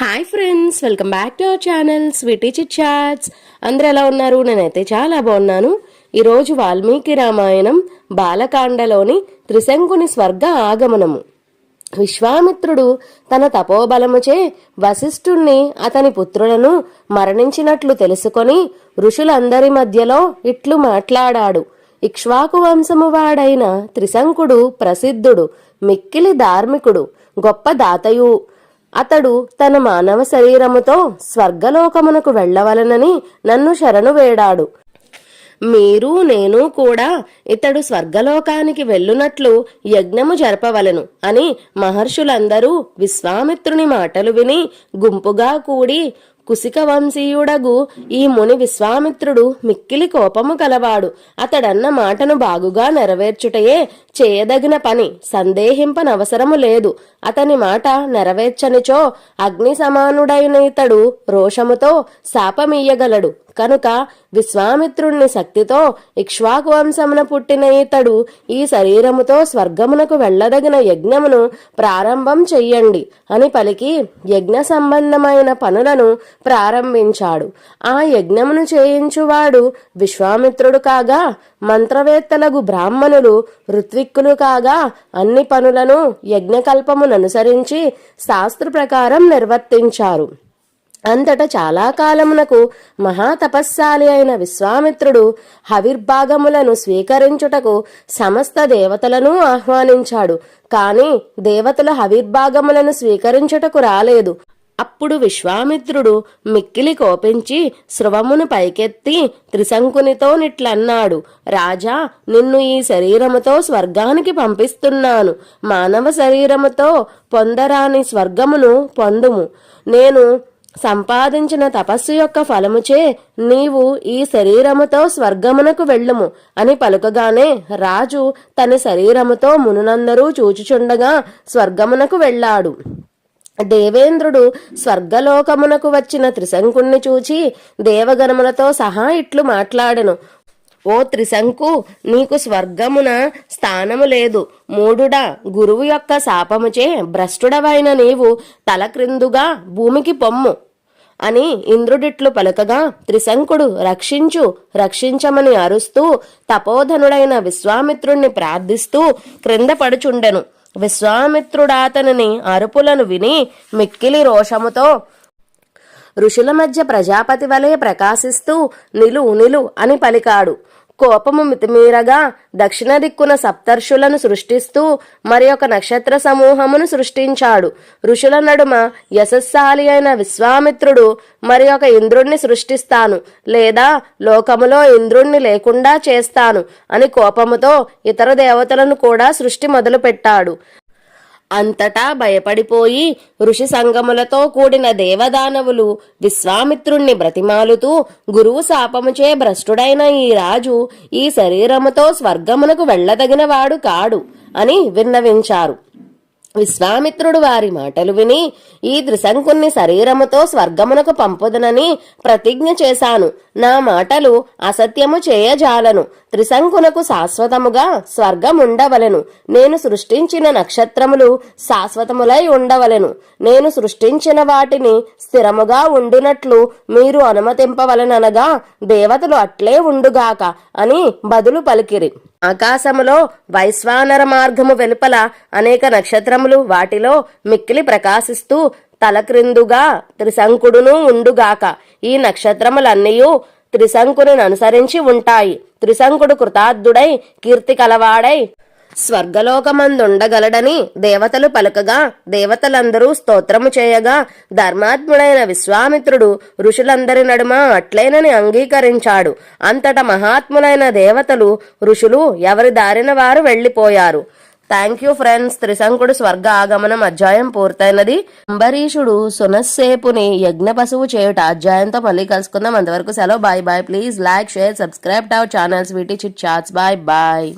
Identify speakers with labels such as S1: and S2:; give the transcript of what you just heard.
S1: Hi friends welcome back to our channel sweety chit chats అందరు ఎలా ఉన్నారు? నేనైతే చాలా బాగున్నాను. ఈరోజు వాల్మీకి రామాయణం బాలకాండలోని త్రిశంకుని స్వర్గ ఆగమనము. విశ్వామిత్రుడు తన తపోబలముచే వశిష్ఠుణ్ణి అతని పుత్రులను మరణించినట్లు తెలుసుకొని ఋషులందరి మధ్యలో ఇట్లు మాట్లాడాడు. ఇక్ష్వాకు వంశము వాడైన త్రిశంకుడు ప్రసిద్ధుడు మిక్కిలి ధార్మికుడు గొప్ప దాతయు. అతడు తన మానవ శరీరముతో స్వర్గలోకమునకు వెళ్ళవలనని నన్ను శరణు వేడాడు. మీరు నేను కూడా ఇతడు స్వర్గలోకానికి వెళ్ళునట్లు యజ్ఞము జరపవలను అని మహర్షులందరూ విశ్వామిత్రుని మాటలు విని గుంపుగా కూడి కుసిక వంశీయుడగు ఈ ముని విశ్వామిత్రుడు మిక్కిలి కోపము కలవాడు. అతడన్న మాటను బాగుగా నెరవేర్చుటయే చేయదగిన పని. సందేహింపనవసరము లేదు. అతని మాట నెరవేర్చనిచో అగ్ని సమానుడైన ఇతడు రోషముతో శాపమీయగలడు. కనుక విశ్వామిత్రుణ్ణి శక్తితో ఇక్ష్వాకు వంశమున పుట్టిన ఇతడు ఈ శరీరముతో స్వర్గమునకు వెళ్ళదగిన యజ్ఞమును ప్రారంభం చెయ్యండి అని పలికి యజ్ఞ సంబంధమైన పనులను ప్రారంభించాడు. ఆ యజ్ఞమును చేయించువాడు విశ్వామిత్రుడు కాగా మంత్రవేత్తలకు బ్రాహ్మణులు ఋత్విక్కులు కాగా అన్ని పనులను యజ్ఞకల్పముననుసరించి శాస్త్ర ప్రకారం నిర్వర్తించారు. అంతట చాలా కాలమునకు మహాతపస్శాలి అయిన విశ్వామిత్రుడు హవిర్భాగములను స్వీకరించుటకు సమస్త దేవతలను ఆహ్వానించాడు. కాని దేవతల హవిర్భాగములను స్వీకరించుటకు రాలేదు. అప్పుడు విశ్వామిత్రుడు మిక్కిలి కోపించి స్రవమును పైకెత్తి త్రిశంకునితో నిట్లన్నాడు. రాజా నిన్ను ఈ శరీరముతో స్వర్గానికి పంపిస్తున్నాను. మానవ శరీరముతో పొందరాని స్వర్గమును పొందుము. నేను సంపాదించిన తపస్సు యొక్క ఫలముచే నీవు ఈ శరీరముతో స్వర్గమునకు వెళ్ళుము అని పలుకగానే రాజు తన శరీరముతో మునునందరూ చూచుచుండగా స్వర్గమునకు వెళ్ళాడు. దేవేంద్రుడు స్వర్గలోకమునకు వచ్చిన త్రిశంకుణ్ణి చూచి దేవగణములతో సహా ఇట్లు మాట్లాడెను. ఓ త్రిశంకు నీకు స్వర్గమున స్థానము లేదు. మూడుడా గురువు యొక్క శాపముచే భ్రష్టుడవైన నీవు తల క్రిందుగా భూమికి పొమ్ము. అని ఇంద్రుడిట్లు పలుకగా త్రిశంకుడు రక్షించు రక్షించమని అరుస్తూ తపోధనుడైన విశ్వామిత్రుణ్ణి ప్రార్థిస్తూ క్రింద పడుచుండెను. విశ్వామిత్రుడాతనిని అరుపులను విని మిక్కిలి రోషముతో ఋషుల మధ్య ప్రజాపతి వలె ప్రకాశిస్తూ నిలు నిలు అని పలికాడు. కోపము మితిమీరగా దక్షిణ దిక్కున సప్తర్షులను సృష్టిస్తూ మరి ఒక నక్షత్ర సమూహమును సృష్టించాడు. ఋషుల నడుమ యశస్సాలి అయిన విశ్వామిత్రుడు మరి ఒక ఇంద్రుణ్ణి సృష్టిస్తాను లేదా లోకములో ఇంద్రుణ్ణి లేకుండా చేస్తాను అని కోపముతో ఇతర దేవతలను కూడా సృష్టి మొదలుపెట్టాడు. అంతటా భయపడిపోయి ఋషి సంగములతో కూడిన దేవదానవులు విశ్వామిత్రుణ్ణి బ్రతిమాలుతూ గురువు శాపముచే భ్రష్టుడైన ఈ రాజు ఈ శరీరముతో స్వర్గమునకు వెళ్ళదగినవాడు కాడు అని విన్నవించారు. విశ్వామిత్రుడు వారి మాటలు విని ఈ త్రిశంకుణ్ణి శరీరముతో స్వర్గమునకు పంపుదనని ప్రతిజ్ఞ చేశాను. నా మాటలు అసత్యము చేయజాలను. త్రిశంకునకు శాశ్వతముగా స్వర్గముండవలెను. నేను సృష్టించిన నక్షత్రములు శాశ్వతములై ఉండవలెను. నేను సృష్టించిన వాటిని స్థిరముగా ఉండునట్లు మీరు అనుమతింపవలననగా దేవతలు అట్లే ఉండుగాక అని బదులు పలికిరి. ఆకాశములో వైశ్వానర మార్గము వెలుపల అనేక నక్షత్రములు వాటిలో మిక్కిలి ప్రకాశిస్తూ తలక్రిందుగా త్రిశంకుడును ఉండుగాక. ఈ నక్షత్రములన్నయూ త్రిశంకుని అనుసరించి ఉంటాయి. త్రిశంకుడు కృతార్థుడై కీర్తి కలవాడై స్వర్గలోకమందుండగలడని దేవతలు పలుకగా దేవతలందరూ స్తోత్రము చేయగా ధర్మాత్ముడైన విశ్వామిత్రుడు ఋషులందరి నడుమ అట్లేనని అంగీకరించాడు. అంతట మహాత్ములైన దేవతలు ఋషులు ఎవరి దారిన వారు వెళ్ళిపోయారు థ్యాంక్ యూ ఫ్రెండ్స్ త్రిశంకుడు స్వర్గ ఆగమనం అధ్యాయం పూర్తయినది అంబరీషుడు సునస్సేపుని యజ్ఞ పశువు చేయుట అధ్యాయంతో మళ్ళీ కలుసుకుందాం అంతవరకు సెలవు bye bye please like share subscribe to our channels sweety chit chats bye bye